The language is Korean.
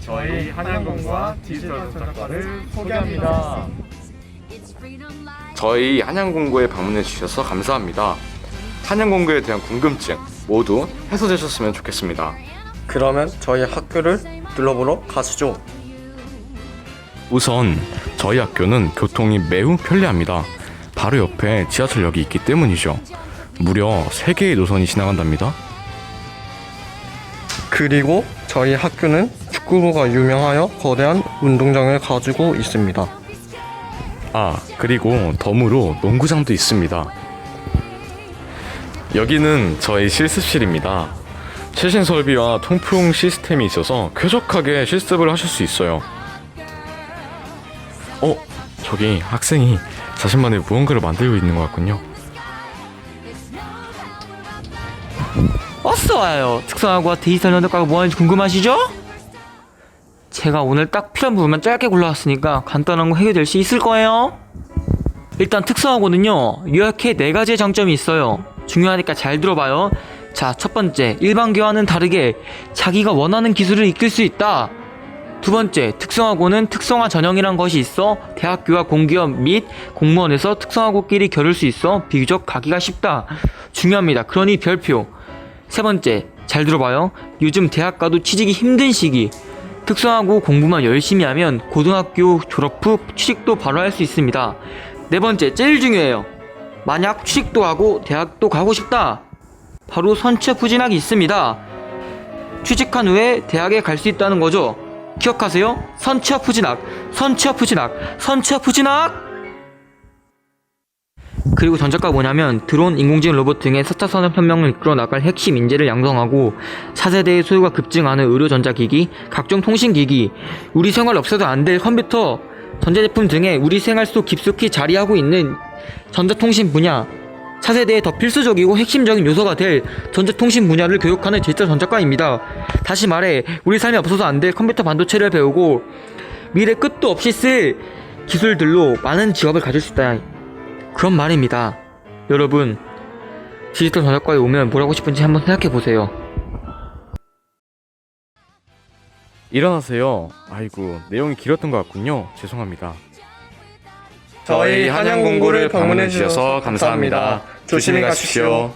저희 한양공과 디지털 전작과를 소개합니다. 저희 한양공고에 방문해 주셔서 감사합니다. 한양공고에 대한 궁금증 모두 해소되셨으면 좋겠습니다. 그러면 저희 학교를 둘러보러 가시죠. 우선 저희 학교는 교통이 매우 편리합니다. 바로 옆에 지하철역이 있기 때문이죠. 무려 3개의 노선이 지나간답니다. 그리고 저희 학교는 축구부가 유명하여 거대한 운동장을 가지고 있습니다. 아, 그리고 덤으로 농구장도 있습니다. 여기는 저희 실습실입니다. 최신 설비와 통풍 시스템이 있어서 쾌적하게 실습을 하실 수 있어요. 어, 저기 학생이 자신만의 무언가를 만들고 있는 것 같군요. 어서 와요. 특성화과 디지털 전자과가 뭐하는지 궁금하시죠? 제가 오늘 딱 필요한 부분만 짧게 골라왔으니까 간단한 거 해결될 수 있을 거예요. 일단 특성화고는요, 요약해 네 가지의 장점이 있어요. 중요하니까 잘 들어봐요. 자, 첫 번째, 일반교와는 다르게 자기가 원하는 기술을 익힐 수 있다. 두 번째, 특성화고는 특성화 전형이란 것이 있어 대학교와 공기업 및 공무원에서 특성화고끼리 겨룰 수 있어 비교적 가기가 쉽다. 중요합니다. 그러니 별표. 세 번째, 잘 들어봐요. 요즘 대학 가도 취직이 힘든 시기. 특성화고 공부만 열심히 하면 고등학교 졸업 후 취직도 바로 할 수 있습니다. 네 번째, 제일 중요해요. 만약 취직도 하고 대학도 가고 싶다. 바로 선취업 후진학이 있습니다. 취직한 후에 대학에 갈 수 있다는 거죠. 기억하세요? 선취업 후진학, 선취업 후진학, 선취업 후진학! 그리고 전작가 뭐냐면 드론, 인공지능 로봇 등의 4차 산업혁명을 이끌어 나갈 핵심 인재를 양성하고 차세대의 소유가 급증하는 의료 전자기기, 각종 통신기기, 우리 생활 없어도 안 될 컴퓨터, 전자제품 등의 우리 생활 속 깊숙이 자리하고 있는 전자통신 분야, 차세대에 더 필수적이고 핵심적인 요소가 될 전자통신 분야를 교육하는 디지털 전작가입니다. 다시 말해, 우리 삶에 없어서 안 될 컴퓨터 반도체를 배우고 미래 끝도 없이 쓸 기술들로 많은 직업을 가질 수 있다. 그런 말입니다. 여러분, 디지털 전략과에 오면 뭘 하고 싶은지 한번 생각해 보세요. 일어나세요. 아이고, 내용이 길었던 것 같군요. 죄송합니다. 저희 한양 공고를 방문해 주셔서 감사합니다. 조심히 가십시오.